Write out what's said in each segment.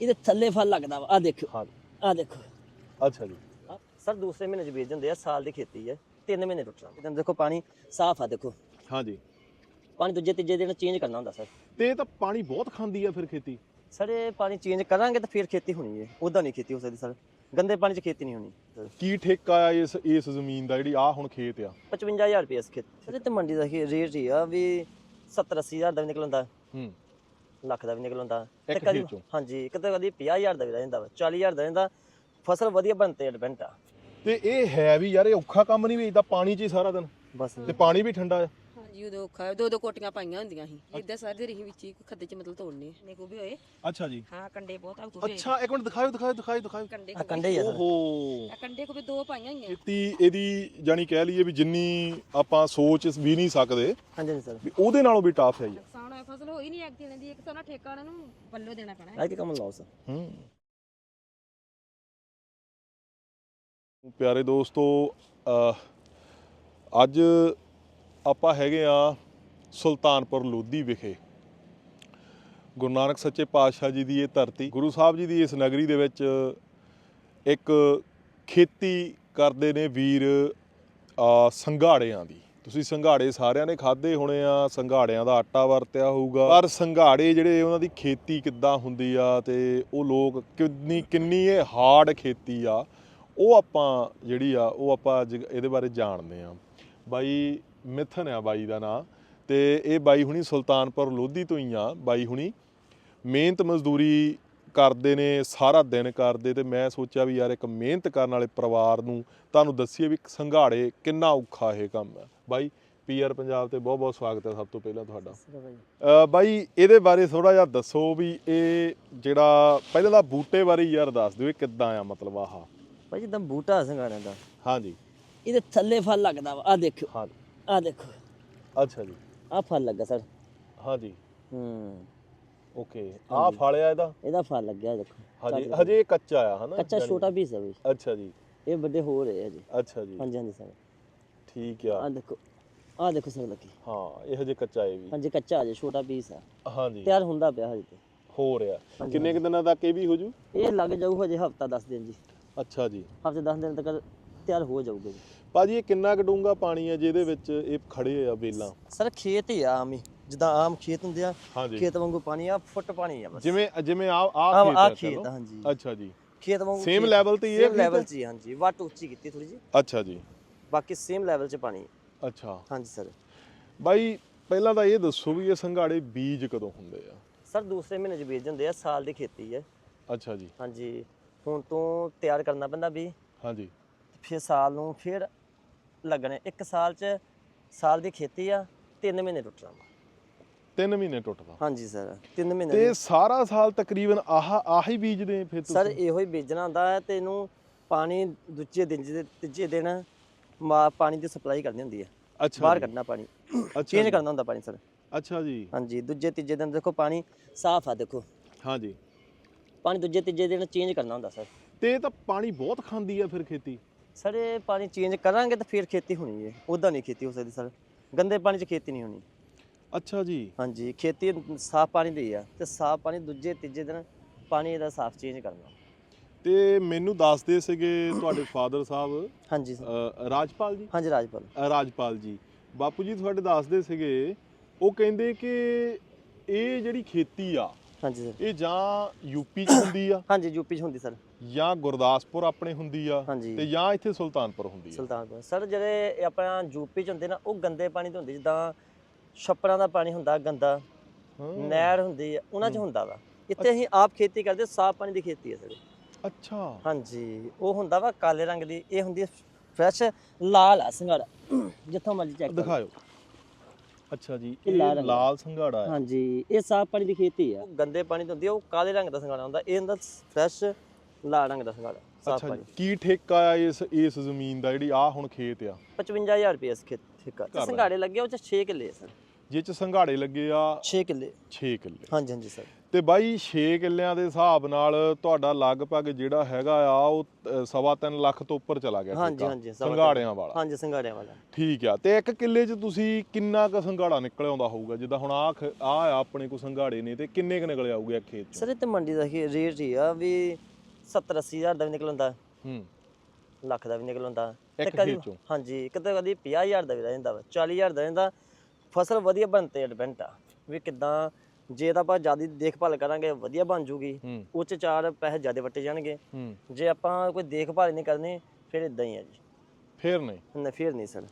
ਇਹਦੇ ਥੱਲੇ ਫਲ ਲੱਗਦਾ ਵਾ। ਆ ਦੇਖੋ ਹਾਂ ਆ ਦੇਖੋ। ਅੱਛਾ ਜੀ। ਸਰ ਦੂਸਰੇ ਮਹੀਨੇ ਚ ਬੀਜ ਦਿੰਦੇ ਆ ਸਾਲ ਦੀ ਖੇਤੀ ਹੈ। ਤਿੰਨ ਮਹੀਨੇ ਟੁੱਟਣਾ ਇਹਦੇ ਦੇਖੋ ਪਾਣੀ ਸਾਫ਼ ਆ ਦੇਖੋ। ਹਾਂਜੀ ਪਾਣੀ ਦੂਜੇ ਤੀਜੇ ਦਿਨ ਚੇਂਜ ਕਰਨਾ ਹੁੰਦਾ ਸਰ। ਤੇ ਇਹ ਤਾਂ ਪਾਣੀ ਬਹੁਤ ਖਾਂਦੀ ਆ ਫਿਰ ਖੇਤੀ। ਸਰ ਇਹ ਪਾਣੀ ਚੇਂਜ ਕਰਾਂਗੇ ਤਾਂ ਫਿਰ ਖੇਤੀ ਹੋਣੀ ਹੈ। ਉਦਾਂ ਨਹੀਂ ਖੇਤੀ ਹੋ ਸਕਦੀ ਸਰ। ਗੰਦੇ ਪਾਣੀ 'ਚ ਖੇਤੀ ਨਹੀਂ ਹੋਣੀ ਸਰ। ਕੀ ਠੇਕਾ ਆ ਇਸ ਇਸ ਜ਼ਮੀਨ ਦਾ ਜਿਹੜੀ ਆ ਹੁਣ ਖੇਤ ਆ? 55000 ਰੁਪਏ ਇਸ ਖੇਤ ਸਰ ਇਹ ਤੇ ਮੰਡੀ ਦਾ ਹੀ ਰੇਟ ਹੀ ਆ ਵੀ 70 ਹਜ਼ਾਰ ਦਾ ਵੀ ਨਿਕਲ ਆਉਂਦਾ ਹੂੰ। ਲੱਖ ਦਾ ਵੀ ਨਿਕਲ ਆਉਂਦਾ। ਤੇ ਇੱਕ ਕਦੀ ਚੋਂ? ਹਾਂਜੀ ਕਿਤੇ ਕਦੀ 50000 ਦਾ ਵੀ ਰਹਿ ਜਾਂਦਾ ਵਾ 40000 ਦਾ ਰਹਿੰਦਾ। ਫਸਲ ਵਧੀਆ ਬਣਤੇ ਡਿਪੈਂਡ ਆ। ਤੇ ਇਹ ਹੈ ਵੀ ਯਾਰ ਇਹ ਔਖਾ ਕੰਮ ਨਹੀਂ ਵੀ ਇਦਾਂ ਪਾਣੀ 'ਚ ਹੀ ਸਾਰਾ ਦਿਨ? ਬਸ। ਤੇ ਪਾਣੀ ਵੀ ਠੰਡਾ ਆ? ਹਾਂਜੀ ਉਦੋਂ ਔਖਾ ਦੋ ਦੋ ਕੋਟੀਆਂ ਪਾਈਆਂ ਹੁੰਦੀਆਂ ਸੀ। ਇਦਾਂ ਸਾਰੇ ਰਹੀ ਵਿੱਚ ਹੀ ਖੱਦੇ ਚ ਮਤਲਬ ਤੋੜਨੇ ਨੇ ਕੋ ਵੀ ਹੋਏ? ਅੱਛਾ ਜੀ। ਹਾਂ ਕੰਡੇ ਬਹੁਤ ਆ ਤੂੰ ਵੀ ਅੱਛਾ ਇੱਕ ਮਿੰਟ ਦਿਖਾਓ ਦਿਖਾਓ ਦਿਖਾਓ ਦਿਖਾਓ ਕੰਡੇ ਆ ਕੰਡੇ ਹੀ ਆ ਸਰ ਓਹੋ। ਆ ਕੰਡੇ ਕੋ ਵੀ ਦੋ ਪਾਈਆਂ ਹੋਈਆਂ। ਖੇਤੀ ਇਹਦੀ ਜਾਨੀ ਕਹਿ ਲਈਏ ਵੀ ਜਿੰਨੀ ਆਪਾਂ ਸੋਚ ਵੀ ਨਹੀਂ ਸਕਦੇ ਹਾਂਜੀ ਹਾਂਜੀ ਸਰ। ਵੀ ਉਹਦੇ ਨਾਲੋਂ ਵੀ ਟਾਫ ਹੈ ਜੀ। ਹੋਈ ਨਹੀਂ ਇੱਕ ਦਿਨ ਦੀ ਇੱਕ ਤਾਂ ਨਾ ਠੇਕਾ ਉਹਨਾਂ ਨੂੰ ਪੱਲੋ ਦੇਣਾ ਪੈਣਾ ਆ ਕੇ ਕੰਮ ਲਾਓ ਸਰ ਹੂੰ। ਪਿਆਰੇ ਦੋਸਤੋ ਅਹ, ਅੱਜ ਆਪਾਂ ਹੈਗੇ ਆ ਸੁਲਤਾਨਪੁਰ ਲੋਧੀ ਵਿਖੇ। ਗੁਰੂ ਨਾਨਕ ਸੱਚੇ ਪਾਤਸ਼ਾਹ ਜੀ ਦੀ ਇਹ ਧਰਤੀ ਗੁਰੂ ਸਾਹਿਬ ਜੀ ਦੀ ਇਸ ਨਗਰੀ ਦੇ ਵਿੱਚ ਇੱਕ ਖੇਤੀ ਕਰਦੇ ਨੇ ਵੀਰ ਅਹ, ਸੰਘਾੜਿਆਂ ਦੀ। ਤੁਸੀਂ ਸੰਘਾੜੇ ਸਾਰਿਆਂ ਨੇ ਖਾਦੇ ਹੋਣੇ ਆ, ਸੰਘਾੜਿਆਂ ਦਾ ਆਟਾ ਵਰਤਿਆ ਹੋਊਗਾ। ਪਰ ਸੰਘਾੜੇ ਜਿਹੜੇ ਉਹਨਾਂ ਦੀ ਖੇਤੀ ਕਿੱਦਾਂ ਹੁੰਦੀ ਆ ਤੇ ਉਹ ਲੋਕ ਕਿੰਨੀ ਕਿੰਨੀ ਇਹ ਹਾਰਡ ਖੇਤੀ ਆ, ਉਹ ਆਪਾਂ ਜਿਹੜੀ ਆ, ਉਹ ਆਪਾਂ ਅੱਜ ਇਹਦੇ ਬਾਰੇ ਜਾਣਦੇ ਆ। ਬਾਈ ਮਿਥਨ ਆ ਬਾਈ ਦਾ ਨਾਂ ਤੇ ਇਹ ਬਾਈ ਹੁਣੀ ਸੁਲਤਾਨਪੁਰ ਲੋਧੀ ਤੋਂ ਹੀ ਆ, ਬਾਈ ਹੁਣੀ। ਮਿਹਨਤ ਮਜ਼ਦੂਰੀ ਕਰਦੇ ਨੇ ਸਾਰਾ ਦਿਨ ਕਰਦੇ ਤੇ ਮੈਂ ਸੋਚਿਆ ਵੀ ਯਾਰ ਇੱਕ ਮਿਹਨਤ ਕਰਨ ਵਾਲੇ ਪਰਿਵਾਰ ਨੂੰ ਤੁਹਾਨੂੰ ਦੱਸੀਏ ਵੀ ਸੰਘਾੜੇ ਕਿੰਨਾ ਔਖਾ ਇਹ ਕੰਮ ਹੈ। ਬਾਈ ਪੀਆਰ ਪੰਜਾਬ ਤੇ ਬਹੁਤ ਬਹੁਤ ਸਵਾਗਤ ਹੈ ਸਭ ਤੋਂ ਪਹਿਲਾਂ ਤੁਹਾਡਾ। ਬਾਈ। ਇਹਦੇ ਬਾਰੇ ਥੋੜਾ ਜਿਹਾ ਦੱਸੋ ਵੀ ਇਹ ਜਿਹੜਾ ਪਹਿਲਾਂ ਤਾਂ ਬੂਟੇ ਬਾਰੇ ਯਾਰ ਦੱਸ ਦਿਓ ਇਹ ਕਿੱਦਾਂ ਆ ਮਤਲਬ ਆਹ? ਭਾਈ ਜਿੱਦਾਂ ਬੂਟਾ ਸੰਘਾੜਿਆਂ ਦਾ। ਹਾਂਜੀ। ਇਹਦੇ ਥੱਲੇ ਫਲ ਲੱਗਦਾ ਵਾ ਆ ਦੇਖੋ ਹਾਂ ਆ ਦੇਖੋ। ਅੱਛਾ ਜੀ। ਆ ਫਲ ਲੱਗਾ ਸਰ। ਹਾਂਜੀ। ਹੂੰ। ਓਕੇ। ਆਹ ਫਲਿਆ ਇਹਦਾ? ਇਹਦਾ ਫਲ ਲੱਗਿਆ ਦੇਖੋ। ਹਜੇ ਹਜੇ ਇਹ ਕੱਚਾ ਆ ਹਨਾ? ਕੱਚਾ ਛੋਟਾ ਪੀਸ ਹੈ ਅੱਛਾ ਜੀ। ਇਹ ਵੱਡੇ ਹੋ ਰਹੇ ਆ ਜੀ ਅੱਛਾ ਜੀ। ਹਾਂਜੀ ਹਾਂਜੀ ਸਰ। ਠੀਕ ਆ। ਆ ਦੇਖੋ। ਆ ਦੇਖੋ ਸਰ ਲੱਗੀ। ਹਾਂ ਇਹ ਹਜੇ ਕੱਚਾ ਹੈ ਵੀ। ਹਾਂਜੀ ਕੱਚਾ ਅਜੇ ਛੋਟਾ ਪੀਸ ਆ। ਹਾਂਜੀ। ਤਿਆਰ ਹੁੰਦਾ ਪਿਆ ਹਜੇ ਤੇ। ਹੋ ਰਿਹਾ ਕਿੰਨੇ ਕੁ ਦਿਨਾਂ ਤੱਕ ਇਹ ਵੀ ਹੋ ਜੂ? ਇਹ ਲੱਗ ਜਾਊ ਹਜੇ ਹਫਤਾ 10 ਦਿਨ ਜੀ। ਅੱਛਾ ਜੀ। ਹਫ਼ਤੇ 10 ਦਿਨ ਤੱਕ ਤਿਆਰ ਹੋ ਜਾਊਗਾ ਜੀ। ਭਾਜੀ ਇਹ ਕਿੰਨਾ ਕੁ ਡੂੰਘਾ ਪਾਣੀ ਆ ਜਿਹਦੇ ਵਿੱਚ ਇਹ ਖੜੇ ਆ ਬੇਲਾਂ ਸਰ ਖੇਤ ਹੀ ਆ ਆਮ ਹੀ। ਜਿੱਦਾਂ ਆਮ ਖੇਤ ਹੁੰਦੇ ਆ ਹਾਂਜੀ। ਖੇਤ ਵਾਂਗੂ ਪਾਣੀ ਆ ਫੁੱਟ ਪਾਣੀ ਆ ਬਸ। ਜਿਵੇਂ ਜਿਵੇਂ ਆ ਆ ਆ ਆ ਖੇਤ ਹੈ ਆ, ਹਾਂਜੀ। ਅੱਛਾ ਜੀ। ਖੇਤ ਵਾਂਗੂ Same level ਤੇ ਹੀ ਖੇਤ? level 'ਚ ਹੀ ਹਾਂਜੀ। ਵੱਟ ਉੱਚੀ ਕੀਤੀ ਥੋੜੀ ਜੀ ਅੱਛਾ ਜੀ। ਬਾਕੀ ਸੇਮ ਲੈਵਲ 'ਚ ਪਾਣੀ। ਅੱਛਾ। ਹਾਂਜੀ ਸਰ। ਬਾਈ ਪਹਿਲਾਂ ਤਾਂ ਇਹ ਦੱਸੋ ਵੀ ਇਹ ਸੰਘਾੜੇ ਬੀਜ ਕਦੋਂ ਹੁੰਦੇ ਆ? ਸਰ ਦੂਸਰੇ ਮਹੀਨੇ 'ਚ ਬੀਜ ਦਿੰਦੇ ਆ ਸਾਲ ਦੀ ਖੇਤੀ ਹੈ ਅੱਛਾ ਜੀ। ਹਾਂਜੀ। ਹੁਣ ਤੋਂ ਤਿਆਰ ਕਰਨਾ ਪੈਂਦਾ ਵੀ ਹਾਂਜੀ। ਫਿਰ ਸਾਲ ਨੂੰ ਫਿਰ ਲੱਗਣੇ। ਇੱਕ ਸਾਲ 'ਚ ਸਾਲ ਦੀ ਖੇਤੀ ਆ 3 ਮਹੀਨੇ ਟੁੱਟਣਾ ਵਾ। 3 ਮਹੀਨੇ ਟੁੱਟਦਾ। ਹਾਂਜੀ ਸਰ 3 ਮਹੀਨੇ ਤੇ ਸਾਰਾ ਸਾਲ ਤਕਰੀਬਨ ਆਹ ਆਹੀ ਬੀਜਦੇ ਫਿਰ ਸਰ ਇਹੋ ਹੀ ਬੀਜਣਾ ਹੁੰਦਾ ਹੈ ਤੇ ਇਹਨੂੰ ਪਾਣੀ ਦੂਜੇ ਦਿਨ ਜਿਹਦੇ ਤੀਜੇ ਦਿਨ ਮਾ ਪਾਣੀ ਦੀ ਸਪਲਾਈ ਕਰਨੀ ਹੁੰਦੀ ਹੈ। ਅੱਛਾ ਬਾਹਰ ਜੀ, ਕੱਢਣਾ ਪਾਣੀ। ਅੱਛਾ ਚੇਂਜ ਜੀ, ਕਰਨਾ ਹੁੰਦਾ ਪਾਣੀ ਸਰ। ਅੱਛਾ ਜੀ। ਹਾਂਜੀ ਦੂਜੇ ਤੀਜੇ ਦਿਨ ਦੇਖੋ ਪਾਣੀ ਸਾਫ਼ ਆ ਦੇਖੋ। ਹਾਂਜੀ ਪਾਣੀ ਦੂਜੇ ਤੀਜੇ ਦਿਨ ਚੇਂਜ ਕਰਨਾ ਹੁੰਦਾ ਸਰ। ਤੇ ਇਹ ਤਾਂ ਪਾਣੀ ਬਹੁਤ ਖਾਂਦੀ ਆ ਫਿਰ ਖੇਤੀ? ਸਰ ਇਹ ਪਾਣੀ ਚੇਂਜ ਕਰਾਂਗੇ ਤਾਂ ਫਿਰ ਖੇਤੀ ਹੋਣੀ ਹੈ। ਉਦਾਂ ਨਹੀਂ ਖੇਤੀ ਹੋ ਸਕਦੀ ਸਰ। ਗੰਦੇ ਪਾਣੀ 'ਚ ਖੇਤੀ ਨਹੀਂ ਹੋਣੀ। ਅੱਛਾ ਜੀ। ਹਾਂਜੀ ਖੇਤੀ ਸਾਫ਼ ਪਾਣੀ ਦੀ ਆ ਤੇ ਸਾਫ਼ ਪਾਣੀ ਦੂਜੇ ਤੀਜੇ ਦਿਨ ਪਾਣੀ ਇਹਦਾ ਸਾਫ਼ ਚੇਂਜ ਕਰਨਾ। ਤੇ ਮੈਨੂੰ ਦੱਸਦੇ ਸੀਗੇ ਤੁਹਾਡੇ ਫਾਦਰ ਸਾਹਿਬ ਹਾਂਜੀ ਸਰ। ਅ, ਰਾਜਪਾਲ ਜੀ? ਹਾਂਜੀ ਰਾਜਪਾਲ। ਅ, ਰਾਜਪਾਲ ਜੀ। ਬਾਪੂ ਜੀ ਤੁਹਾਡੇ ਦੱਸਦੇ ਸੀਗੇ ਉਹ ਕਹਿੰਦੇ ਕਿ ਇਹ ਜਿਹੜੀ ਖੇਤੀ ਆ ਹਾਂਜੀ ਸਰ। ਇਹ ਜਾਂ ਯੂਪੀ 'ਚ ਹੁੰਦੀ ਆ ਹਾਂਜੀ ਯੂਪੀ 'ਚ ਹੁੰਦੀ ਸਰ। ਜਾਂ ਗੁਰਦਾਸਪੁਰ ਆਪਣੇ ਹੁੰਦੀ ਆ ਹਾਂਜੀ। ਤੇ ਜਾਂ ਇੱਥੇ ਸੁਲਤਾਨਪੁਰ ਹੁੰਦੀ ਆ। ਸੁਲਤਾਨਪੁਰ। ਸਰ ਜਿਹੜੇ ਇਹ ਆਪਣਾ ਯੂਪੀ 'ਚ ਹੁੰਦੇ ਨਾ ਉਹ ਗੰਦੇ ਪਾਣੀ ਤੋਂ ਹੁੰਦੀ ਜਿੱਦਾਂ ਛੱਪੜਾਂ ਦਾ ਪਾਣੀ ਹੁੰਦਾ ਗੰਦਾ। ਨਹਿਰ ਹੁੰਦੀ ਆ ਉਹਨਾਂ 'ਚ ਹੁੰਦਾ ਵਾ। ਇੱਥੇ ਅਸੀਂ ਆਪ ਖੇਤੀ ਕਰਦੇ ਸਾਫ਼ ਪਾਣੀ ਦੀ ਖੇਤੀ ਹੈ ਸਰ ਅੱਛਾ। ਹਾਂਜੀ ਉਹ ਹੁੰਦਾ ਵਾ ਕਾਲੇ ਰੰਗ ਦੀ ਇਹ ਹੁੰਦੀ ਫਰੈਸ਼ ਲਾਲ ਆ ਸੰਘਾੜਾ। ਜਿੱਥੋਂ ਮਰਜ਼ੀ ਚੈੱਕ ਦਿਖਾਓ ਅੱਛਾ ਜੀ ਇਹ ਲਾਲ ਸੰਘਾੜਾ ਹੈ। ਹਾਂਜੀ ਇਹ ਸਾਫ਼ ਪਾਣੀ ਦੀ ਖੇਤੀ ਆ। ਗੰਦੇ ਪਾਣੀ ਤੋਂ ਹੁੰਦੀ ਉਹ ਕਾਲੇ ਰੰਗ ਦਾ ਸੰਘਾੜਾ ਹੁੰਦਾ ਇਹ ਹੁੰਦਾ ਫਰੈਸ਼ ਲਾਲ ਰੰਗ ਦਾ ਸੰਘਾੜਾ ਸਾਫ਼ ਅੱਛਾ ਕੀ ਠੇਕਾ ਆ ਇਸ ਇਸ ਜ਼ਮੀਨ ਦਾ ਜਿਹੜੀ ਆ ਹੁਣ ਖੇਤ ਆ? 55000 ਰੁਪਏ ਇਸ ਖੇਤ ਠੇਕਾ ਘਰ ਦਾ। ਸੰਘਾੜੇ ਲੱਗੇ ਉਹ ਚ 6 ਕਿੱਲੇ ਆ ਸਰ। ਜਿਹ ਚ ਸੰਘਾੜੇ ਲੱਗੇ ਆ 6 ਕਿੱਲੇ। 6 ਕਿੱਲੇ। ਹਾਂਜੀ ਹਾਂਜੀ ਸਰ। ਤੇ ਬਾਈ 6 ਕਿੱਲਿਆਂ ਦੇ ਹਿਸਾਬ ਨਾਲ ਤੁਹਾਡਾ ਲਗਭਗ ਜਿਹੜਾ ਹੈਗਾ ਆ ਉਹ ਅ, ਸਵਾ ਤਿੰਨ ਲੱਖ ਤੋਂ ਉੱਪਰ ਚਲਾ ਗਿਆ ਹਾਂਜੀ ਠੇਕਾ, ਹਾਂਜੀ ਸਵਾ। ਸੰਘਾੜਿਆਂ ਵਾਲਾ। ਹਾਂਜੀ ਸੰਘਾੜਿਆਂ ਵਾਲਾ। ਠੀਕ ਆ। ਤੇ ਇੱਕ ਕਿੱਲੇ 'ਚ ਤੁਸੀਂ ਕਿੰਨਾ ਕੁ ਸੰਘਾੜਾ ਨਿਕਲ ਆਉਂਦਾ ਹੋਊਗਾ? ਜਿੱਦਾਂ ਹੁਣ ਆ ਆ ਆਪਣੇ ਕੋ ਸੰਘਾੜੇ ਨੇ ਤੇ ਕਿੰਨੇ ਕੁ ਨਿਕਲ ਆਊਗੇ ਆ ਖੇਤ 'ਚ? ਸਰ ਇਹ ਤੇ ਮੰਡੀ ਦਾ ਹੀ ਰੇਟ ਹੀ ਆ ਵੀ 70 80 ਹਜ਼ਾਰ ਦਾ ਵੀ ਨਿਕਲ ਹੁੰਦਾ ਹੂੰ। ਲੱਖ ਦਾ ਵੀ ਨਿਕਲ ਹੁੰਦਾ। ਇੱਕ ਕਦੀ ਚੋਂ? ਹਾਂਜੀ ਕਿਤੇ ਕਦੀ 50 ਹਜ਼ਾਰ ਦਾ ਵੀ ਰਹਿ ਜਾਂਦਾ ਵਾ 40 ਹਜ਼ਾਰ ਦਾ ਰਹਿੰਦਾ ਫਸਲ ਵਧੀਆ ਬਣਤੇ ਡਿਪੈਂਡ ਆ ਵੀ ਕਿਦਾਂ ਜੇ ਤਾਂ ਆਪਾਂ ਜ਼ਿਆਦਾ ਦੇਖਭਾਲ ਕਰਾਂਗੇ ਵਧੀਆ ਬਣ ਜੂਗੀ। ਹੂੰ। ਉਹ 'ਚ ਚਾਰ ਪੈਸੇ ਜ਼ਿਆਦਾ ਵੱਟੇ ਜਾਣਗੇ। ਹੂੰ। ਜੇ ਆਪਾਂ ਕੋਈ ਦੇਖਭਾਲ ਨਹੀਂ ਕਰਨੀ ਫਿਰ ਇਦਾਂ ਹੀ ਆ ਜੀ। ਫੇਰ ਨਹੀਂ? ਨਾ ਫਿਰ ਨਹੀਂ ਸਰ।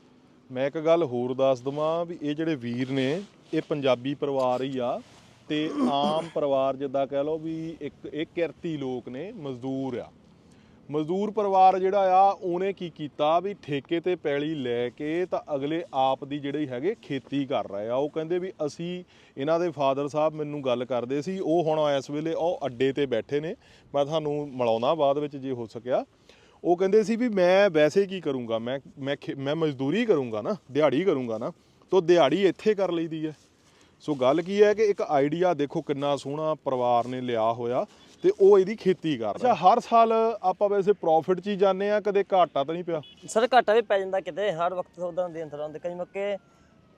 ਮੈਂ ਇੱਕ ਗੱਲ ਹੋਰ ਦੱਸ ਦਵਾਂ ਵੀ ਇਹ ਜਿਹੜੇ ਵੀਰ ਨੇ ਇਹ ਪੰਜਾਬੀ ਪਰਿਵਾਰ ਹੀ ਆ ਤੇ ਆਮ ਪਰਿਵਾਰ ਜਿੱਦਾਂ ਕਹਿ ਲਓ ਵੀ ਇੱਕ ਇਹ ਕਿਰਤੀ ਲੋਕ ਨੇ ਮਜ਼ਦੂਰ ਆ। ਮਜ਼ਦੂਰ ਪਰਿਵਾਰ ਜਿਹੜਾ ਆ, ਉਹਨੇ ਕੀ ਕੀਤਾ ਵੀ ਠੇਕੇ ਤੇ ਪੈਲੀ ਲੈ ਕੇ ਤਾਂ ਅਗਲੇ ਆਪ ਦੀ ਜਿਹੜੇ ਹੈਗੇ ਖੇਤੀ ਕਰ ਰਹੇ ਆ। ਉਹ ਕਹਿੰਦੇ ਵੀ ਅਸੀਂ ਇਹਨਾਂ ਦੇ ਫਾਦਰ ਸਾਹਿਬ ਮੈਨੂੰ ਗੱਲ ਕਰਦੇ ਸੀ, ਉਹ ਹੁਣ ਇਸ ਵੇਲੇ ਉਹ ਅੱਡੇ ਤੇ ਬੈਠੇ ਨੇ। ਮੈਂ ਤੁਹਾਨੂੰ ਮਿਲਾਉਣਾ ਬਾਅਦ ਵਿੱਚ ਜੇ ਹੋ ਸਕਿਆ। ਉਹ ਕਹਿੰਦੇ ਸੀ ਵੀ ਮੈਂ ਵੈਸੇ ਕੀ ਕਰੂੰਗਾ? ਮੈਂ ਮੈਂ ਖੇ- ਮੈਂ ਮਜ਼ਦੂਰੀ ਕਰੂੰਗਾ ਨਾ, ਦਿਹਾੜੀ ਕਰੂੰਗਾ ਨਾ, ਤੋ ਦਿਹਾੜੀ ਇੱਥੇ ਕਰ ਲਈਦੀ ਹੈ। ਸੋ ਗੱਲ ਕੀ ਹੈ ਕਿ ਇੱਕ ਆਈਡੀਆ ਦੇਖੋ ਕਿੰਨਾ ਸੋਹਣਾ ਪਰਿਵਾਰ ਨੇ ਲਿਆ ਹੋਇਆ ਤੇ ਉਹ ਇਹਦੀ ਖੇਤੀ ਕਰ ਰਿਹਾ। ਅੱਛਾ ਹਰ ਸਾਲ ਆਪਾਂ ਵੈਸੇ ਪ੍ਰੋਫਿਟ 'ਚ ਹੀ ਜਾਂਦੇ ਆ ਕਦੇ ਘਾਟਾ ਤਾਂ ਨਹੀਂ ਪਿਆ? ਸਰ ਘਾਟਾ ਵੀ ਪੈ ਜਾਂਦਾ ਕਿਤੇ ਹਰ ਵਕਤ ਉਹਦਾ ਦੇ ਅੰਦਰ ਆਉਂਦੇ ਕਈ ਮੌਕੇ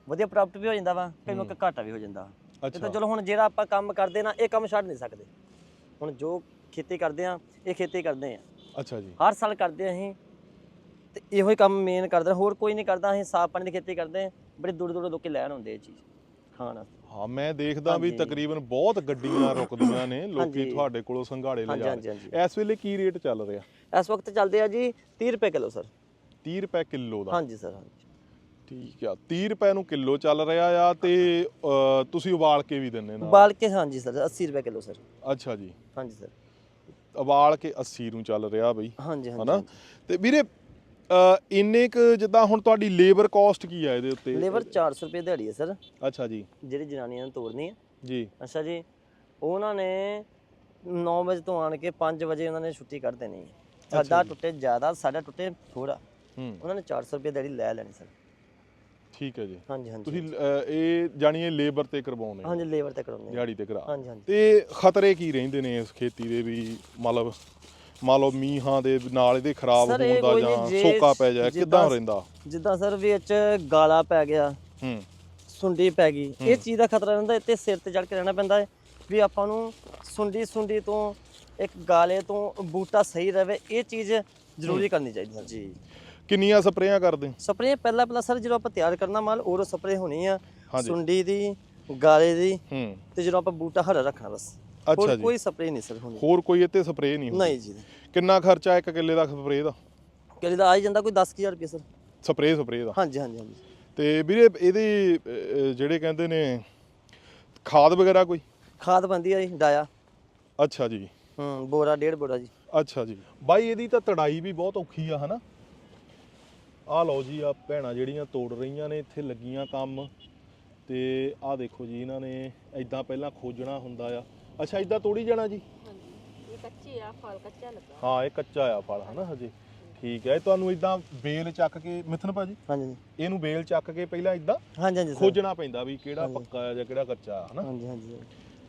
ਵਧੀਆ ਪ੍ਰਾਪਤ ਵੀ ਹੋ ਜਾਂਦਾ ਵਾ ਕਈ ਮੌਕੇ ਘਾਟਾ ਵੀ ਹੋ ਜਾਂਦਾ। ਇਹ ਅੱਛਾ। ਤਾਂ ਚਲੋ ਹੁਣ ਜਿਹੜਾ ਆਪਾਂ ਕੰਮ ਕਰਦੇ ਨਾ ਇਹ ਕੰਮ ਛੱਡ ਨਹੀਂ ਸਕਦੇ। ਹੁਣ ਜੋ ਖੇਤੀ ਕਰਦੇ ਆ ਇਹ ਖੇਤੀ ਕਰਦੇ ਆ ਅੱਛਾ ਜੀ। ਹਰ ਸਾਲ ਕਰਦੇ ਆ ਅਸੀਂ ਤੇ ਇਹੋ ਹੀ ਕੰਮ ਮੇਨ ਕਰਦੇ ਆ, ਹੋਰ ਕੋਈ ਨਹੀਂ ਕਰਦਾ ਅਸੀਂ ਸਾਫ਼ ਪਾਣੀ ਦੀ ਖੇਤੀ ਕਰਦੇ ਆ ਬੜੇ ਦੂਰ ਦੂਰ ਲੋਕੀ ਲੈਣ ਆਉਂਦੇ ਇਹ ਚੀਜ਼। ਖਾਣ ਵਾਸਤੇ। ਹਾਂ ਮੈਂ ਦੇਖਦਾ ਵੀ। ਤਕਰੀਬਨ ਬਹੁਤ ਗੱਡੀਆਂ ਰੁਕਦੀਆਂ ਨੇ ਲੋਕੀ। ਤੁਹਾਡੇ ਕੋਲੋਂ ਸੰਘਾੜੇ ਲੈ ਜਾ ਰਹੇ। ਇਸ ਵੇਲੇ ਕੀ ਰੇਟ ਚੱਲ ਰਿਹਾ? ਇਸ ਵਕਤ ਚੱਲਦੇ ਆ ਜੀ 30 ਰੁਪਏ ਕਿਲੋ ਸਰ। 30 ਰੁਪਏ ਕਿਲੋ ਦਾ। ਹਾਂਜੀ ਸਰ ਹਾਂਜੀ। ਠੀਕ ਆ 30 ਰੁਪਏ ਨੂੰ ਕਿਲੋ ਚੱਲ ਰਿਹਾ ਆ ਤੇ ਤੁਸੀਂ ਉਬਾਲ ਕੇ ਵੀ ਦਿੰਦੇ ਨਾਲ। ਉਬਾਲ ਕੇ ਹਾਂਜੀ ਸਰ 80 ਰੁਪਏ ਕਿਲੋ ਸਰ। ਅੱਛਾ ਜੀ। ਹਾਂਜੀ ਸਰ। ਉਬਾਲ ਕੇ 80 ਨੂੰ ਚੱਲ ਰਿਹਾ ਬਈ ਹਾਂਜੀ ਹਾਂਜੀ ਹਨਾ? ਤੇ ਵੀਰੇ ਇੰਨੇ ਕ ਜਿੱਦਾਂ ਹੁਣ ਤੁਹਾਡੀ ਲੇਬਰ ਕਾਸਟ ਕੀ ਆ ਇਹਦੇ ਉੱਤੇ? ਲੇਬਰ 400 ਰੁਪਏ ਦਿਹਾੜੀ ਹੈ ਸਰ ਅੱਛਾ ਜੀ। ਜਿਹੜੀ ਜਨਾਨੀਆਂ ਨੇ ਤੋੜਨੀ ਹੈ ਜੀ। ਅੱਛਾ ਜੀ। ਉਹਨਾਂ ਨੇ 9 ਵਜੇ ਤੋਂ ਆਣ ਕੇ 5 ਵਜੇ ਉਹਨਾਂ ਨੇ ਛੁੱਟੀ ਕਰ ਦੇਣੀ ਹੈ ਸਾਡਾ ਟੁੱਟੇ ਜ਼ਿਆਦਾ ਸਾਡਾ ਟੁੱਟੇ ਥੋੜਾ ਹੂੰ। ਉਹਨਾਂ ਨੇ 400 ਰੁਪਏ ਦਿਹਾੜੀ ਲੈ ਲੈਣੀ ਸਰ ਠੀਕ ਹੈ ਜੀ। ਹਾਂਜੀ ਹਾਂਜੀ। ਤੁਸੀਂ ਇਹ ਜਾਣੀ ਇਹ ਲੇਬਰ ਤੇ ਕਰਵਾਉਨੇ ਹਾਂਜੀ ਲੇਬਰ ਤੇ ਆ। ਦਿਹਾੜੀ ਤੇ ਕਰਾ। ਹਾਂਜੀ ਹਾਂਜੀ। ਤੇ ਖਤਰੇ ਕੀ ਰਹਿੰਦੇ ਨੇ ਇਸ ਖੇਤੀ ਦੇ ਵੀ ਮਤਲਬ ਮੰਨ ਲਓ ਮੀਂਹਾਂ ਦੇ ਨਾਲ ਇਹਦੇ ਖਰਾਬ Sir, ਹੋਣ ਇਹ ਦਾ ਕੋਈ ਜਾਂ ਨਹੀਂ, ਜੇ ਸੋਕਾ ਪੈ ਜਾਏ ਜਿੱਦਾਂ- ਕਿੱਦਾਂ ਰਹਿੰਦਾ? ਜਿੱਦਾਂ ਸਰ ਵੀ ਇਹ ਚ ਗਾਲਾ ਪੈ ਗਿਆ ਹੂੰ। ਸੁੰਡੀ ਪੈ ਗਈ ਇਹ ਚੀਜ਼ ਦਾ ਖਤਰਾ ਰਹਿੰਦਾ ਇੱਥੇ ਸਿਰ ਤੇ ਚੜ ਕੇ ਰਹਿਣਾ ਪੈਂਦਾ ਹੈ ਵੀ ਆਪਾਂ ਨੂੰ ਸੁੰਡੀ ਸੁੰਡੀ ਤੋਂ ਇੱਕ ਗਾਲੇ ਤੋਂ ਬੂਟਾ ਸਹੀ ਰਵੇ ਇਹ ਚੀਜ਼ ਜ਼ਰੂਰੀ ਕਰਨੀ ਚਾਹੀਦੀ ਹੈ ਜੀ। ਕਿੰਨੀਆਂ ਸਪਰੇਆਂ ਕਰਦੇ? ਸਪਰੇਅ ਪਹਿਲਾਂ ਪਹਿਲਾਂ ਸਰ ਜਦੋਂ ਆਪਾਂ ਤਿਆਰ ਕਰਨਾ ਮਾਲ ਉਦੋਂ ਸਪਰੇਅ ਹੋਣੀ ਆ ਹਾਂਜੀ। ਸੁੰਡੀ ਦੀ ਗਾਲੇ ਦੀ ਹੂੰ। ਤੇ ਜਦੋਂ ਆਪਾਂ ਬੂਟਾ ਹਰਾ ਰੱਖਣਾ ਬਸ। ਅੱਛਾ ਹੋਰ ਜੀ। ਕੋਈ ਸਪਰੇਅ ਨਹੀਂ ਸਰ ਹੋਣੀ ਹੋਰ ਕੋਈ ਇੱਥੇ ਸਪਰੇਅ ਨਹੀਂ ਹੁੰਦੀ। ਨਹੀਂ ਜੀ। ਕਿੰਨਾ ਖਰਚਾ ਇੱਕ ਕਿੱਲੇ ਦਾ ਸਪਰੇਅ ਦਾ? ਕਿਹੜੀ ਦਾ ਆ ਹੀ ਜਾਂਦਾ ਕੋਈ 10000 ਰੁਪਏ ਸਰ ਸਪਰੇਅ ਸਪਰੇਅ ਦਾ? ਹਾਂਜੀ ਹਾਂਜੀ ਹਾਂਜੀ। ਤੇ ਵੀਰੇ ਇਹਦੇ ਅਹ, ਜਿਹੜੇ ਕਹਿੰਦੇ ਨੇ ਖਾਦ ਵਗੈਰਾ ਕੋਈ? ਖਾਦ ਬੰਦੀ ਆ ਜੀ ਡਾਇਆ। ਅੱਛਾ ਜੀ। ਹੂੰ ਬੋਰਾ ਡੇਢ ਬੋਰਾ ਜੀ। ਅੱਛਾ ਜੀ। ਬਾਈ ਇਹਦੀ ਤਾਂ ਤੜਾਈ ਵੀ ਬਹੁਤ ਔਖੀ ਆ ਹਨਾ? ਆਹ ਲਓ ਜੀ ਆ ਭੈਣਾਂ ਜਿਹੜੀਆਂ ਤੋੜ ਰਹੀਆਂ ਨੇ ਇੱਥੇ ਲੱਗੀਆਂ ਕੰਮ। ਤੇ ਆਹ ਦੇਖੋ ਜੀ ਇਹਨਾਂ ਨੇ ਐਦਾਂ ਪਹਿਲਾਂ ਖੋਜਣਾ ਹੁੰਦਾ ਆ। ਅੱਛਾ ਐਦਾਂ ਤੋੜੀ ਜਾਣਾ ਜੀ? ਹਾਂਜੀ। ਇਹ ਕੱਚੇ ਆ ਫਲ ਕੱਚਾ ਲੱਗਾ। ਹਾਂ ਇਹ ਕੱਚਾ ਆ ਫਲ ਹਨਾ ਹਜੇ। ਠੀਕ ਹੈ ਇਹ ਤੁਹਾਨੂੰ ਐਦਾਂ ਬੇਲ ਚੱਕ ਕੇ ਮਿਥਨ ਭਾਜੀ? ਹਾਂਜੀ ਇਹਨੂੰ ਬੇਲ ਚੱਕ ਕੇ ਪਹਿਲਾਂ ਐਦਾਂ ਹਾਂਜੀ ਹਾਂਜੀ ਸਰ। ਖੋਜਣਾ ਪੈਂਦਾ ਵੀ ਕਿਹੜਾ ਹਾਂਜੀ। ਪੱਕਾ ਆ ਜਾਂ ਕਿਹੜਾ ਕੱਚਾ ਆ ਹਨਾ? ਹਾਂਜੀ ਹਾਂਜੀ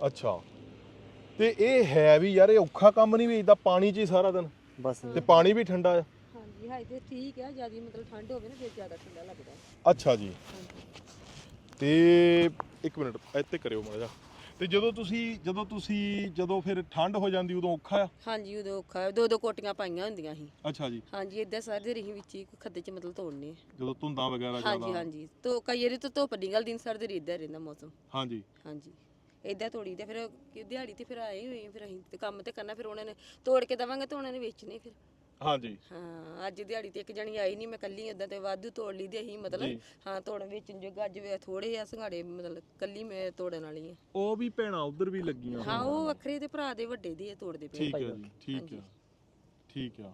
ਅੱਛਾ। ਤੇ ਇਹ ਹੈ ਵੀ ਯਾਰ ਇਹ ਔਖਾ ਕੰਮ ਨਹੀਂ ਵੀ ਇਦਾਂ ਪਾਣੀ 'ਚ ਹੀ ਸਾਰਾ ਦਿਨ? ਬਸ। ਤੇ ਪਾਣੀ ਵੀ ਠੰਡਾ ਆ? ਹਾਂਜੀ ਹਾਈ ਤੇ ਠੀਕ ਆ ਜ਼ਿਆਦਾ ਮਤਲਬ ਠੰਡ ਹੋਵੇ ਨਾ ਫਿਰ ਜ਼ਿਆਦਾ ਠੰਡਾ ਲੱਗਦਾ। ਅੱਛਾ ਜੀ। ਤੇ ਇੱਕ ਮਿੰਟ ਇੱਥੇ ਕਰਿਓ ਮਾੜਾ ਜਿਹਾ। ਤੇ ਜਦੋਂ ਤੁਸੀਂ ਜਦੋਂ ਤੁਸੀਂ ਜਦੋਂ ਫਿਰ ਠੰਡ ਹੋ ਜਾਂਦੀ ਉਦੋਂ ਔਖਾ ਆ? ਹਾਂਜੀ ਉਦੋਂ ਔਖਾ ਦੋ ਦੋ ਕੋਟੀਆਂ ਪਾਈਆਂ ਹੁੰਦੀਆਂ ਸੀ। ਅੱਛਾ ਜੀ। ਹਾਂਜੀ ਇਦਾਂ ਸਾਰੇ ਰਹੀ ਵਿੱਚ ਹੀ ਖੱਦੇ ਚ ਮਤਲਬ ਤੋੜਨੇ। ਜਦੋਂ ਧੁੰਦਾਂ ਵਗੈਰਾ ਹਾਂਜੀ ਜ਼ਿਆਦਾ ਹਾਂਜੀ ਤੋ ਕਈ ਵਾਰੀ ਤਾਂ ਧੁੱਪ ਨਿਕਲਦੀ ਸਰ ਦੇ ਇਦਾਂ ਰਹਿੰਦਾ ਮੌਸਮ। ਹਾਂਜੀ। ਹਾਂਜੀ। ਇਦਾਂ ਤੋੜੀ ਤੇ ਫਿਰ ਕਿ ਦਿਹਾੜੀ ਤੇ ਫਿਰ ਆਏ ਹੋਏ ਆ, ਫਿਰ ਅਸੀਂ ਤੇ ਕੰਮ ਤੇ ਕਰਨਾ ਫਿਰ ਉਹਨਾਂ ਨੇ ਤੋੜ ਕੇ ਦਵਾਂਗੇ ਤਾਂ ਉਹਨਾਂ ਨੇ ਵੇਚਣੇ ਫਿਰ। ਹਾਂਜੀ। ਹਾਂ ਅੱਜ ਦਿਹਾੜੀ ਤੇ ਇੱਕ ਜਣੀ ਆਈ ਨਹੀਂ ਮੈਂ ਕੱਲੀ ਏਦਾਂ ਤੇ ਵਾਧੂ ਤੋੜ ਲਈ ਦੀ ਅਸੀਂ ਜੀ। ਮਤਲਬ ਹਾਂ ਤੋੜਨ ਵੇਚਣ ਜੋ ਗੱਜ ਵੇ ਥੋੜੇ ਆ ਸੰਘਾੜੇ ਮਤਲਬ ਕੱਲੀ ਮੈਂ ਤੋੜਨ ਵਾਲੀ ਆ। ਉਹ ਵੀ ਭੈਣਾਂ ਉਧਰ ਵੀ ਲੱਗੀਆਂ ਹਾਂ ਉਹ ਵੱਖਰੇ ਤੇ ਭਰਾ ਦੇ ਵੱਡੇ ਦੇ ਆ ਤੋੜਦੇ ਪਏ ਠੀਕ ਹੈ ਜੀ ਠੀਕ ਆ। ਠੀਕ ਆ।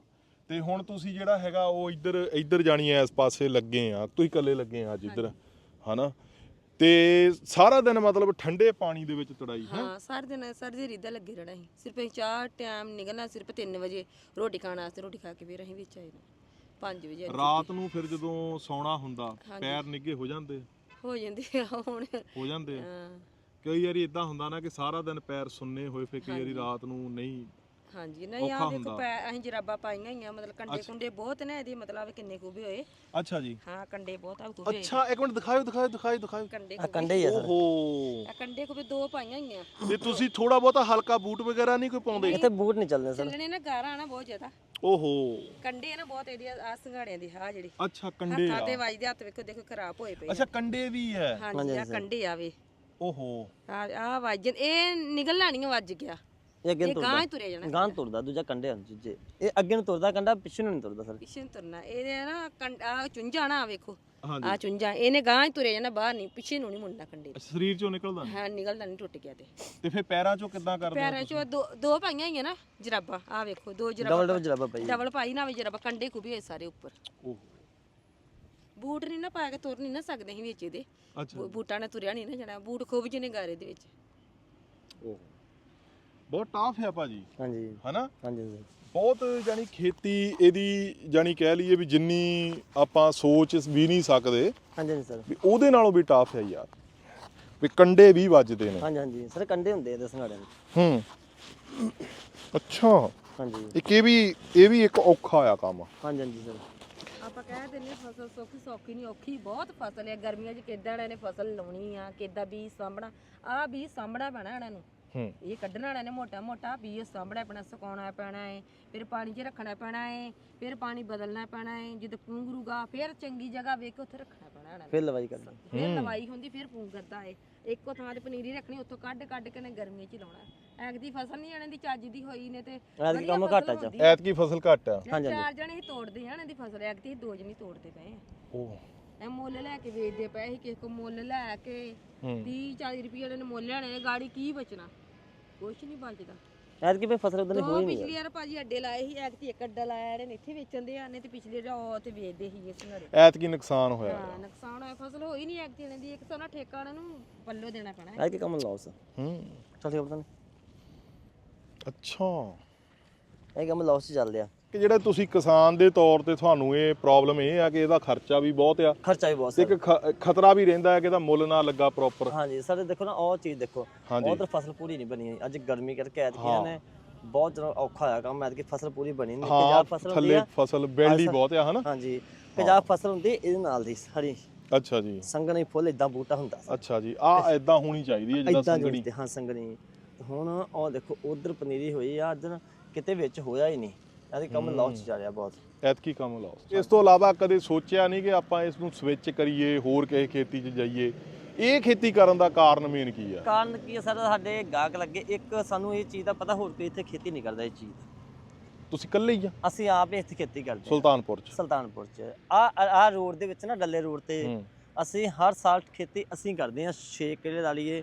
ਤੇ ਹੁਣ ਤੁਸੀਂ ਜਿਹੜਾ ਹੈਗਾ ਉਹ ਇੱਧਰ ਇੱਧਰ ਜਾਣੀ ਐ ਇਸ ਪਾਸੇ ਲੱਗੇ ਆ। ਤੁਸੀਂ ਇਕੱਲੇ ਲੱਗੇ ਆ ਅੱਜ ਇੱਧਰ ਹਨਾ? ਤੇ ਸਾਰਾ ਦਿਨ ਮਤਲਬ ਠੰਡੇ ਪਾਣੀ ਦੇ ਵਿੱਚ ਤੜਾਈ ਹੈ? ਹਾਂ ਸਾਰੇ ਦਿਨ ਸਾਰੇ ਦੇ ਰੀਦਾ ਲੱਗੇ ਰਹਿਣਾ ਸੀ। ਸਿਰਫ ਅਸੀਂ ਚਾਰ ਟਾਈਮ ਨਿਕਲਣਾ ਸਿਰਫ 3 ਵਜੇ। ਰੋਟੀ ਖਾਣ ਵਾਸਤੇ ਰੋਟੀ ਖਾ ਕੇ ਫਿਰ ਅਸੀਂ ਵਿੱਚ ਆਏ 5 ਵਜੇ ਆਏ ਰਾਤ ਨੂੰ ਫਿਰ ਜਦੋਂ ਸੌਣਾ ਹੁੰਦਾ ਹਾਂਜੀ। ਪੈਰ ਨਿੱਗੇ ਹੋ ਜਾਂਦੇ? ਹੋ ਜਾਂਦੀ ਆ ਹੁਣ। ਹੋ ਜਾਂਦੇ ਆ। ਹਾਂ। ਕਈ ਵਾਰੀ ਇਦਾਂ ਹੁੰਦਾ ਨਾ ਕਿ ਸਾਰਾ ਦਿਨ ਪੈਰ ਸੁੰਨੇ ਹੋਏ ਫੇ ਕਈ ਵਾਰੀ। ਰਾਤ ਨੂੰ ਨਹੀਂ ਹਾਂਜੀ ਨਹੀਂ ਔਖਾ ਆ ਹੁੰਦਾ। ਵੇਖੋ ਪੈ ਅਸੀਂ ਜਰਾਬਾਂ ਪਾਈਆਂ ਹੋਈਆਂ ਮਤਲਬ ਕੰਡੇ ਕੁੰਡੇ ਬਹੁਤ ਨੇ ਇਹਦੀ ਮਤਲਬ ਕਿੰਨੇ ਕੁ ਵੀ ਹੋਏ। ਅੱਛਾ ਜੀ। ਹਾਂ ਕੰਡੇ ਬਹੁਤ ਆ ਵੀ ਅੱਛਾ ਇੱਕ ਮਿੰਟ ਦਿਖਾਓ ਦਿਖਾਓ ਦਿਖਾਓ ਦਿਖਾਓ ਕੰਡੇ ਆ ਕੰਡੇ। ਹੀ ਆ ਸਰ। ਓਹੋ। ਆ ਕੰਡੇ ਕੋ ਵੀ ਦੋ ਪਾਈਆਂ ਹੋਈਆਂ ਤੇ ਤੁਸੀਂ ਥੋੜਾ ਬਹੁਤਾ ਹਲਕਾ ਬੂਟ ਵਗੈਰਾ ਨਹੀਂ ਕੋਈ ਪਾਉਂਦੇ? ਇੱਥੇ ਬੂਟ ਨਹੀਂ ਚੱਲਦੇ ਸਰ। ਚੱਲਣੇ ਨਾ ਗਾਰਾਂ ਨਾ ਬਹੁਤ ਜ਼ਿਆਦਾ। ਓਹੋ। ਕੰਡੇ ਨਾ ਬਹੁਤ ਇਹਦੀ ਆ ਸੰਘਾੜਿਆਂ ਦੀ ਆ ਜਿਹੜੀ। ਅੱਛਾ ਕੰਡੇ ਹੱਥਾਂ ਤੇ ਆ ਵੱਜਦੇ ਹੱਥ ਵੇਖੋ ਦੇਖੋ ਖਰਾਬ ਹੋਏ ਪਏ ਆ। ਅੱਛਾ ਕੰਡੇ ਵੀ ਹੈ। ਹਾਂਜੀ ਆ ਕੰਡੇ ਆਵੇ ਓਹੋ। ਆ ਆ ਵੱਜਣ ਇਹ ਨਿਕਲਣਾ ਨਹੀਂ ਵੱਜ ਗਿਆ। ਇਹ ਅੱਗੇ ਨੂੰ ਇਹ ਗਾਂ ਤੁਰਦਾ। ਹੀ ਤੁਰਿਆ ਜਾਣਾ ਗਾਂ ਨੂੰ ਤੁਰਦਾ ਦੂਜਾ ਕੰਡੇ ਹਨ ਦੂਜੇ ਇਹ ਅੱਗੇ ਨੂੰ ਤੁਰਦਾ ਕੰਡਾ ਪਿੱਛੇ ਨੂੰ ਨਹੀਂ ਤੁਰਦਾ ਸਰ ਪਿੱਛੇ ਨੂੰ ਤੁਰਨਾ। ਇਹਦੇ ਨਾ ਕੰਡ ਆ ਚੁੰਝਾ ਨਾ ਵੇਖੋ। ਆ ਚੁੰਝਾ। ਇਹਨੇ ਗਾਂ ਹੀ ਤੁਰਿਆ ਜਾਣਾ ਬਾਹਰ ਨਹੀਂ। ਪਿੱਛੇ ਨੂੰ ਨਹੀਂ ਮੁੜਨਾ ਕੰਡੇ ਦੇ। ਅੱਛਾ, ਸਰੀਰ ਚੋਂ ਨਿਕਲਦਾ। ਹਾਂ ਨਿਕਲਦਾ ਨਹੀਂ ਟੁੱਟ ਗਿਆ ਤੇ। ਤੇ ਫੇ ਪੈਰਾਂ ਚੋਂ ਕਿੱਦਾਂ ਕਰਦੇ ਹੋ ਪੈਰਾਂ ਚੋਂ ਦੋ ਦੋ ਪਾਈਆਂ ਹੋਈਆਂ ਨਾ ਜਰਾਬਾਂ। ਆ ਵੇਖੋ ਦੋ ਜਰਾਬਾਂ ਡਬਲ ਡਬਲ ਜਰਾਬਾ ਪਈ ਡਬਲ ਪਾਈ ਨਾ ਵੀ ਜਰਾਬਾਂ ਕੰਡੇ ਕੁ ਵੀ ਹੋਏ ਸਾਰੇ ਉੱਪਰ। ਓਹੋ। ਬੂਟ ਨਹੀਂ ਨਾ ਪਾ ਕੇ ਤੁਰ ਨਹੀਂ ਨਾ ਸਕਦੇ ਸੀ ਵਿੱਚ ਇਹਦੇ। ਅੱਛਾ। ਬੂ- ਬੂਟਾਂ ਨੇ ਤੁਰਿਆ ਨਹੀਂ ਨਾ ਜਾਣਾ। ਬੂਟ ਖੂਬ ਜਿਹਨੇ ਗਾਰੇ ਦੇ ਵਿੱਚ। ਓਹੋ। ਬਹੁਤ ਟਾਫ ਹੈ ਭਾਜੀ। ਹਾਂਜੀ। ਹਨਾ? ਹਾਂਜੀ ਬਹੁਤ ਜਾਨੀ ਖੇਤੀ ਇਹਦੀ ਜਾਨੀ ਕਹਿ ਲਈਏ ਵੀ ਜਿੰਨੀ ਆਪਾਂ ਸੋਚ ਵੀ ਨਹੀਂ ਸਕਦੇ ਹਾਂਜੀ ਹਾਂਜੀ ਸਰ। ਵੀ ਉਹਦੇ ਨਾਲੋਂ ਵੀ ਟਾਫ ਹੈ ਯਾਰ। ਵੀ ਕੰਡੇ ਵੀ ਵੱਜਦੇ ਨੇ। ਹਾਂਜੀ ਹਾਂਜੀ। ਸਰ ਕੰਡੇ ਹੁੰਦੇ ਆ ਸੰਘਾੜਿਆਂ ਦੇ। ਹੂੰ। ਅੱਛਾ। ਹਾਂਜੀ। ਇੱਕ ਇਹ ਵੀ ਇਹ ਵੀ ਇੱਕ ਔਖਾ ਆ ਕੰਮ। ਹਾਂਜੀ ਹਾਂਜੀ ਸਰ। ਆਪਾਂ ਕਹਿ ਹਾਂ ਫਸਲ ਸੌਖੀ ਸੌਖੀ ਨਹੀਂ ਔਖੀ ਬਹੁਤ ਫਸਲ ਹੈ ਗਰਮੀਆਂ 'ਚ ਕਿੱਦਾਂ ਇਹਨਾਂ ਨੇ ਫਸਲ ਲਾਉਣੀ ਆ ਕਿੱਦਾਂ ਬੀਜ ਸਾਂਭਣਾ। ਆ ਬੀਜ ਸਾਂਭਣਾ ਪੈਣਾ ਇਹਨਾਂ ਨੂੰ। ਇਹ ਕੱਢਣਾ ਇਹਨਾਂ ਨੇ ਮੋਟਾ ਮੋਟਾ ਬੀਜ ਸਾਂਭਣਾ ਪੈਣਾ ਸੁਕਾਉਣਾ ਪੈਣਾ ਹੈ ਫਿਰ ਪਾਣੀ 'ਚ ਰੱਖਣਾ ਪੈਣਾ ਹੈ ਫਿਰ ਪਾਣੀ ਬਦਲਣਾ ਪੈਣਾ ਹੈ ਜਦੋਂ ਪੂੰਗਰੂਗਾ ਫਿਰ ਚੰਗੀ ਜਗ੍ਹਾ ਵੇਖ ਕੇ ਉੱਥੇ ਰੱਖਣਾ ਪੈਣਾ ਇਹਨਾਂ ਫਿਰ ਲਵਾਈ ਕਰਦਾ ਫਿਰ ਲਵਾਈ ਹੁੰਦੀ ਫਿਰ ਪੂੰਗ ਕਰਦਾ ਹੈ ਇੱਕੋ ਥਾਂ ਤੇ ਪਨੀਰੀ ਰੱਖਣੀ ਉੱਥੋਂ ਕੱਢ ਕੱਢ ਕੇ ਨੇ ਗਰਮੀਆਂ 'ਚ ਲਾਉਣਾ। ਐਗ ਦੀ ਫਸਲ ਨਹੀਂ ਇਹਨਾਂ ਦੀ ਚੱਜ ਦੀ ਹੋਈ ਨੇ ਤੇ ਐਤਕੀ ਕੰਮ ਘੱਟ ਆ ਚ। ਐਤਕੀ ਫਸਲ ਘੱਟ ਆ। ਹਾਂਜੀ, ਚਾਰ ਜਣੇ ਹੀ ਤੋੜਦੇ ਆ ਇਹਨਾਂ ਦੀ ਫਸਲ ਐਗ ਦੀ ਦੋ ਜਣੇ ਤੋੜਦੇ ਪਏ ਆ। ਉਹ ਇਹ ਮੁੱਲ ਲੈ ਕੇ ਵੇਚਦੇ ਪਏ ਸੀ ਕਿਸੇ ਕੋ ਮੁੱਲ ਲੈ ਕੇ ਹੂੰ। 30 40 ਰੁਪਏ ਵਾਲੇ ਨੇ ਮੁੱਲ ਲੈਣੇ ਗਾੜੀ ਕੀ ਬਚਣਾ? ਕੁਛ ਨਹੀਂ ਬਚਦਾ ਐਤਕੀ ਵੀ ਫਸਲ ਉਦੋਂ ਦੋ ਹੋਈ ਨਹੀਂ ਪਿਛਲੀ ਵਾਰ ਭਾਜੀ ਅੱਡੇ ਲਾਏ ਸੀ ਤੇ ਇੱਕ ਅੱਡਾ ਲਾਇਆ ਇਹਨੇ ਇੱਥੇ ਵੇਚਣ ਦੇ ਆ ਨੇ ਤੇ ਪਿਛਲੇ ਵਾਰ ਉਹ ਤੇ ਵੇਚਦੇ ਸੀ ਇਸ ਨਰੇ ਐਤਕੀ ਨੁਕਸਾਨ ਹੋਇਆ। ਹਾਂ ਨੁਕਸਾਨ ਹੋਇਆ ਫਸਲ ਹੋਈ ਨਹੀਂ ਐਗ ਦੇਣ ਦੀ ਇੱਕ ਤਾਂ ਨਾ ਠੇਕਾ ਉਹਨਾਂ ਨੂੰ ਪੱਲੋ ਦੇਣਾ ਪੈਣਾ ਹੈ। ਐਤਕੀ ਕੰਮ ਲਾਸ ਹੂੰ। ਚੱਲ ਠੀਕ ਪਤਾ। ਨਹੀਂ ਅੱਛਾ। ਇਹ ਕੰਮ ਲਾਸ ਚ ਚੱਲ ਰਿਹਾ ਕਿ ਜਿਹੜਾ ਤੁਸੀਂ ਕਿਸਾਨ ਦੇ ਤੌਰ ਤੇ ਤੁਹਾਨੂੰ ਇਹ ਪ੍ਰੋਬਲਮ ਇਹ ਆ ਕਿ ਇਹਦਾ ਖਰਚਾ ਵੀ ਬਹੁਤ ਆ। ਖਰਚਾ ਵੀ ਬਹੁਤ ਤੇ ਇੱਕ ਖ- ਖਤਰਾ ਵੀ ਰਹਿੰਦਾ ਹੈ ਕਿ ਇਹਦਾ ਮੁੱਲ ਨਾ ਲੱਗਾ ਪ੍ਰੋਪਰ ਹਾਂਜੀ ਸਰ ਦੇਖੋ ਨਾ ਉਹ ਚੀਜ਼ ਦੇਖੋ ਹਾਂਜੀ। ਉਧਰ ਫਸਲ ਪੂਰੀ ਨਹੀਂ ਬਣੀ ਹੋਈ। ਅੱਜ ਗਰਮੀ ਕਰਕੇ ਐਤਕੀ ਇਹਨਾਂ ਨੇ ਬਹੁਤ ਜ਼ਿਆਦਾ ਔਖਾ ਹੋਇਆ ਕੰਮ ਐਤਕੀ ਫਸਲ ਪੂਰੀ ਬਣੀ ਨਹੀਂ। ਹਾਂ ਪੰਜਾਬ ਫਸਲ ਹੁੰਦੀ ਥੱਲੇ ਆ। ਫਸਲ ਬੈਲਡੀ ਬਹੁਤ ਆ ਹਨਾ? ਹਾਂਜੀ। ਪੰਜਾਬ ਫਸਲ ਹੁੰਦੀ ਇਹਦੇ ਨਾਲ ਦੀ ਹਰੀ ਅੱਛਾ ਜੀ। ਸੰਗਣੀ ਫੁੱਲ ਇਦਾਂ ਬੂਟਾ ਹੁੰਦਾ ਸਰ। ਅੱਛਾ ਜੀ। ਆ ਐਦਾਂ ਹੋਣੀ ਚਾਹੀਦੀ ਹੈ ਜਿੱਦਾਂ ਇਦਾਂ ਸੰਗਣੀ ਜੁੜਦੇ ਹਾਂ ਸੰਗਣੀ ਹੁਣ ਉਹ ਦੇਖੋ ਉਧਰ ਪਨੀਰੀ ਹੋਈ ਆ ਇੱਧਰ ਕਿਤੇ ਵਿੱਚ ਹੋਇਆ ਹੀ ਨਹੀਂ। ਇਹਦੇ ਕੰਮ ਲਾਸ ਚ ਜਾ ਰਿਹਾ ਬਹੁਤ। ਐਤਕੀ ਕੰਮ ਲਾਓ ਇਸ ਤੋਂ ਇਲਾਵਾ ਕਦੇ ਸੋਚਿਆ ਨਹੀਂ ਕਿ ਆਪਾਂ ਇਸ ਨੂੰ ਸਵਿਚ ਕਰੀਏ ਹੋਰ ਕਿਸੇ ਖੇਤੀ 'ਚ ਜਾਈਏ। ਇਹ ਖੇਤੀ ਕਰਨ ਦਾ ਕਾਰਨ ਮੇਨ ਕੀ ਆ? ਕਾਰਨ ਕੀ ਹੈ ਸਰ? ਸਾਡੇ ਗਾਹਕ ਲੱਗੇ। ਇੱਕ ਸਾਨੂੰ ਇਹ ਚੀਜ਼ ਦਾ ਪਤਾ ਹੋਰ ਕੋਈ ਇੱਥੇ ਖੇਤੀ ਨਹੀਂ ਕਰਦਾ ਇਹ ਚੀਜ਼। ਤੁਸੀਂ ਇਕੱਲੇ ਹੀ ਆ? ਅਸੀਂ ਆਪ ਇੱਥੇ ਖੇਤੀ ਕਰਦੇ ਹਾਂ। ਸੁਲਤਾਨਪੁਰ 'ਚ? ਸੁਲਤਾਨਪੁਰ ਚ। ਆ ਆ ਰੋਡ ਦੇ ਵਿੱਚ ਨਾ ਡੱਲੇ ਰੋਡ ਤੇ ਅਸੀਂ ਹਰ ਸਾਲ ਖੇਤੀ ਅਸੀਂ ਕਰਦੇ ਹਾਂ। 6 ਕਿੱਲੇ ਲਾ ਲਈਏ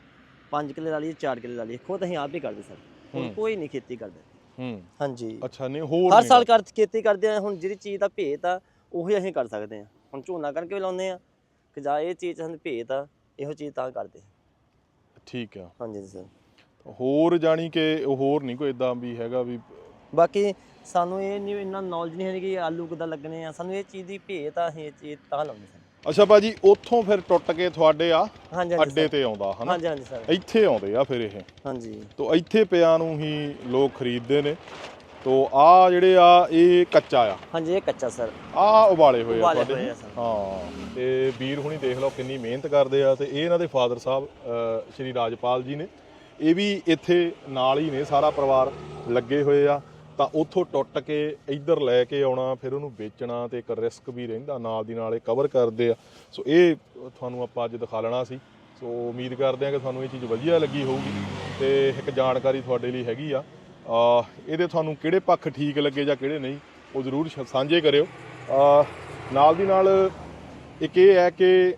5 ਕਿੱਲੇ ਲਾ ਲਈਏ 4 ਕਿੱਲੇ ਲਾ ਲਈਏ। ਖੁਦ ਅਸੀਂ ਆਪ ਹੀ ਕਰਦੇ ਸਰ। ਹੁਣ ਕੋਈ ਨਹੀਂ ਖੇਤੀ ਕਰਦਾ। ਹੂੰ। ਹਾਂਜੀ। ਅੱਛਾ ਨਹੀਂ ਹੋਰ ਹਰ ਨਹੀਂ ਸਾਲ ਕਰ ਖੇਤੀ ਕਰਦੇ ਆ ਹੁਣ ਜਿਹੜੀ ਚੀਜ਼ ਦਾ ਭੇਤ ਆ ਉਹੀ ਅਸੀਂ ਕਰ ਸਕਦੇ ਆ। ਹੁਣ ਝੋਨਾ ਕਰਕੇ ਵੀ ਲਾਉਂਦੇ ਆ ਕਿ ਜਾਂ ਇਹ ਚੀਜ਼ ਸਾਨੂੰ ਭੇਤ ਆ ਇਹੋ ਚੀਜ਼ ਤਾਂ ਕਰਦੇ ਠੀਕ ਆ। ਹਾਂਜੀ ਸਰ। ਹੋਰ ਜਾਣੀ ਕਿ ਹੋਰ ਨਹੀਂ ਕੋਈ ਇਦਾਂ ਵੀ ਹੈਗਾ ਵੀ ਬਾਕੀ ਸਾਨੂੰ ਇਹ ਨਹੀਂ ਇੰਨਾ ਨੌਲੇਜ ਨਹੀਂ ਹੈ ਕਿ ਆਲੂ ਕਿੱਦਾਂ ਲੱਗਣੇ ਆ। ਸਾਨੂੰ ਇਹ ਚੀਜ਼ ਦੀ ਭੇਤ ਆ ਅਸੀਂ ਇਹ ਚੀਜ਼ ਤਾਂ ਲਾਉਂਦੇ ਸਰ ਅੱਛਾ ਭਾਜੀ ਉੱਥੋਂ ਫਿਰ ਟੁੱਟ ਕੇ ਤੁਹਾਡੇ ਆ ਹਾਂਜੀ ਹਾਂਜੀ ਅੱਡੇ। ਤੇ ਆਉਂਦਾ ਹਨਾ? ਹਾਂਜੀ ਹਾਂਜੀ ਸਰ। ਇੱਥੇ ਆਉਂਦੇ ਆ ਫਿਰ ਇਹ। ਹਾਂਜੀ। ਤੋ ਇੱਥੇ ਪਿਆਂ ਨੂੰ ਹੀ ਲੋਕ ਖਰੀਦਦੇ ਨੇ। ਤੋ ਆ ਜਿਹੜੇ ਆ ਇਹ ਕੱਚਾ ਆ। ਹਾਂਜੀ ਇਹ ਕੱਚਾ ਸਰ। ਆ ਉਬਾਲੇ ਹੋਏ ਆ ਉਬਾਲੇ ਤੁਹਾਡੇ। ਹੋਏ ਆ ਸਰ। ਹਾਂ ਤੇ ਵੀਰ ਹੁਣੀ ਦੇਖ ਲਓ ਕਿੰਨੀ ਮਿਹਨਤ ਕਰਦੇ ਆ ਤੇ ਇਹ ਇਹਨਾਂ ਦੇ ਫਾਦਰ ਸਾਹਿਬ ਅ, ਸ਼੍ਰੀ ਰਾਜਪਾਲ ਜੀ ਨੇ। ਇਹ ਵੀ ਇੱਥੇ ਨਾਲ ਹੀ ਨੇ ਸਾਰਾ ਪਰਿਵਾਰ ਲੱਗੇ ਹੋਏ ਆ। ਤਾਂ ਉੱਥੋਂ ਟੁੱਟ ਕੇ ਇੱਧਰ ਲੈ ਕੇ ਆਉਣਾ, ਫਿਰ ਉਹਨੂੰ ਵੇਚਣਾ ਤੇ ਇੱਕ ਰਿਸਕ ਵੀ ਰਹਿੰਦਾ, ਨਾਲ ਦੀ ਨਾਲ ਇਹ ਕਵਰ ਕਰਦੇ ਆ। ਸੋ ਇਹ ਤੁਹਾਨੂੰ ਆਪਾਂ ਅੱਜ ਦਿਖਾ ਲੈਣਾ ਸੀ। ਸੋ ਉਮੀਦ ਕਰਦੇ ਆ ਕਿ ਤੁਹਾਨੂੰ ਇਹ ਚੀਜ਼ ਵਧੀਆ ਲੱਗੀ ਹੋਊਗੀ ਤੇ ਇੱਕ ਜਾਣਕਾਰੀ ਤੁਹਾਡੇ ਲਈ ਹੈਗੀ ਆ। ਇਹਦੇ ਤੁਹਾਨੂੰ ਕਿਹੜੇ ਪੱਖ ਠੀਕ ਲੱਗੇ ਜਾਂ ਕਿਹੜੇ ਨਹੀਂ, ਉਹ ਜ਼ਰੂਰ ਸ਼- ਸਾਂਝੇ ਕਰਿਓ। ਨਾਲ ਦੀ ਨਾਲ ਇੱਕ ਇਹ ਹੈ ਕਿ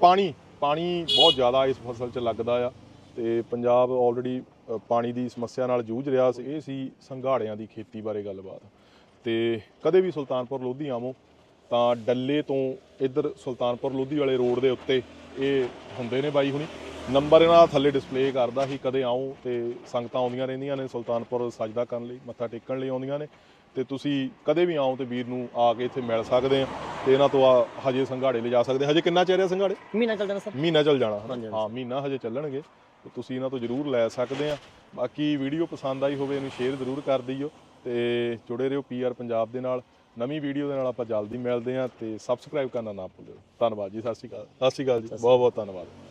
ਪਾਣੀ ਪਾਣੀ ਬਹੁਤ ਜ਼ਿਆਦਾ ਇਸ ਫਸਲ 'ਚ ਲੱਗਦਾ ਆ ਤੇ ਪੰਜਾਬ ਆਲਰੇਡੀ ਪਾਣੀ ਦੀ ਸਮੱਸਿਆ ਨਾਲ ਜੂਝ ਰਿਹਾ ਸੀ ਇਹ ਸੀ ਸੰਘਾੜਿਆਂ ਦੀ ਖੇਤੀ ਬਾਰੇ ਗੱਲਬਾਤ। ਤੇ ਕਦੇ ਵੀ ਸੁਲਤਾਨਪੁਰ ਲੋਧੀ ਆਵੋ ਤਾਂ ਡੱਲੇ ਤੋਂ ਇੱਧਰ ਸੁਲਤਾਨਪੁਰ ਲੋਧੀ ਵਾਲੇ ਰੋਡ ਦੇ ਉੱਤੇ ਇਹ ਹੁੰਦੇ ਨੇ ਬਾਈ ਹੁਣੀ। ਨੰਬਰ ਇਹਨਾਂ ਦਾ ਥੱਲੇ ਡਿਸਪਲੇ ਕਰਦਾ ਸੀ ਕਦੇ ਆਉਂ ਤੇ ਸੰਗਤਾਂ ਆਉਂਦੀਆਂ ਰਹਿੰਦੀਆਂ ਨੇ ਸੁਲਤਾਨਪੁਰ ਸਜਦਾ ਕਰਨ ਲਈ ਮੱਥਾ ਟੇਕਣ ਲਈ ਆਉਂਦੀਆਂ ਨੇ। ਤੇ ਤੁਸੀਂ ਕਦੇ ਵੀ ਆਓ ਤੇ ਵੀਰ ਨੂੰ ਆ ਕੇ ਇੱਥੇ ਮਿਲ ਸਕਦੇ ਆ ਤੇ ਇਹਨਾਂ ਤੋਂ ਆ ਹਜੇ ਸੰਘਾੜੇ ਲਿਜਾ ਸਕਦੇ। ਹਜੇ ਕਿੰਨਾ ਚਿਰ ਆ ਸੰਘਾੜੇ? ਮਹੀਨਾ ਚੱਲ ਜਾਣਾ ਸਰ। ਮਹੀਨਾ ਚੱਲ ਜਾਣਾ। ਹਾਂ ਮਹੀਨਾ ਹਜੇ ਚੱਲਣਗੇ। ਤੁਸੀਂ ਇਹਨਾਂ ਤੋਂ ਜਰੂਰ ਲੈ ਸਕਦੇ ਆ। ਬਾਕੀ ਵੀਡੀਓ ਪਸੰਦ ਆਈ ਹੋਵੇ ਇਹਨੂੰ ਸ਼ੇਅਰ ਜ਼ਰੂਰ ਕਰ ਦਿਓ ਤੇ ਜੁੜੇ ਰਹੋ ਪੀਆਰ ਪੰਜਾਬ ਦੇ ਨਾਲ। ਨਵੀਂ ਵੀਡੀਓ ਦੇ ਨਾਲ ਆਪਾਂ ਜਲਦੀ ਮਿਲਦੇ ਆ ਤੇ ਸਬਸਕ੍ਰਾਈਬ ਕਰਨਾ ਨਾ ਭੁੱਲਿਓ ਧੰਨਵਾਦ ਜੀ ਸਤਿ ਸ਼੍ਰੀ ਅਕਾਲ। ਸਤਿ ਸ਼੍ਰੀ ਅਕਾਲ ਜੀ ਬਹੁਤ ਬਹੁਤ ਧੰਨਵਾਦ।